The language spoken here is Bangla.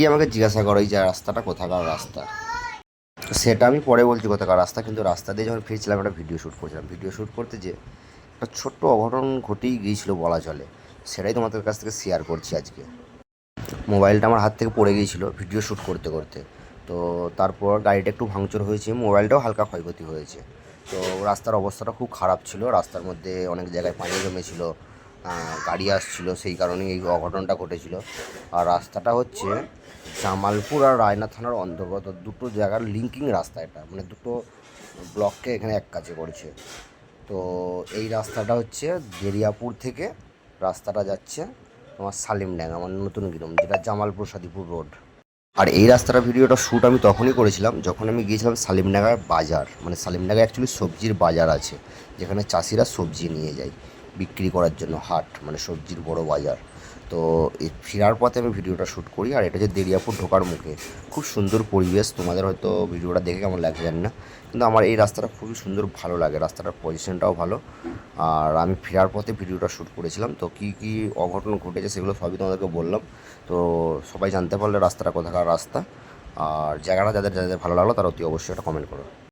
কি আমাকে জিজ্ঞাসা করো, এই যে রাস্তাটা কোথাকার রাস্তা? সেটা আমি পরে বলছি কোথাকার রাস্তা, কিন্তু রাস্তা দিয়ে যখন ফিরছিলাম একটা ভিডিও শ্যুট করছিলাম। ভিডিও শ্যুট করতে যে একটা ছোট্ট অঘটন ঘটেই গিয়েছিল বলা চলে। সেটাই তোমাদের কাছ থেকে শেয়ার করছি আজকে। মোবাইলটা আমার হাত থেকে পড়ে গিয়েছিল ভিডিও শ্যুট করতে করতে। তো তারপর গাড়িটা একটু ভাঙচুর হয়েছে, মোবাইলটাও হালকা ক্ষয়ক্ষতি হয়েছে। তো রাস্তার অবস্থাটা খুব খারাপ ছিল, রাস্তার মধ্যে অনেক জায়গায় পানি জমেছিল গাড়ি আসছিল, সেই কারণেই এই অঘটনটা ঘটেছিল। আর রাস্তাটা হচ্ছে জামালপুর আর রায়না থানার অন্তর্গত দুটো জায়গার লিঙ্কিং রাস্তা এটা। মানে দুটো ব্লককে এখানে এক কাজে করছে। তো এই রাস্তাটা হচ্ছে দেরিয়াপুর থেকে রাস্তাটা যাচ্ছে তোমার সালিমডাঙ্গা আমার নতুন গ্রাম, যেটা জামালপুর সাদিপুর রোড আর এই রাস্তাটা ভিডিওটা শ্যুট আমি তখনই করেছিলাম যখন আমি গিয়েছিলাম সালিমডাঙ্গার বাজার। মানে সালিমডাঙ্গা অ্যাকচুয়ালি সবজির বাজার আছে, যেখানে চাষিরা সবজি নিয়ে যায়। বিক্রি করার জন্য হাট মানে সবজির বড় বাজার। তো ফেরার পথে আমি ভিডিওটা শ্যুট করি, আর এটা হচ্ছে দেরিয়াপুর ঢোকার মুখে, খুব সুন্দর পরিবেশ। তোমাদের হয়তো ভিডিওটা দেখে কেমন লাগছে জানি না, কিন্তু আমার এই রাস্তাটা খুবই সুন্দর, ভালো লাগে। রাস্তাটার পজিশনটাও ভালো। আর আমি ফেরার পথে ভিডিওটা শ্যুট করেছিলাম, তো কী কী অঘটন ঘটেছে সেগুলো সবই তোমাদেরকে বললাম। তো সবাই জানতে পারলে রাস্তাটা কোথাকার রাস্তা, আর জায়গাটা যাদের যাদের ভালো লাগল তারা অতি অবশ্যই একটা কমেন্ট করো।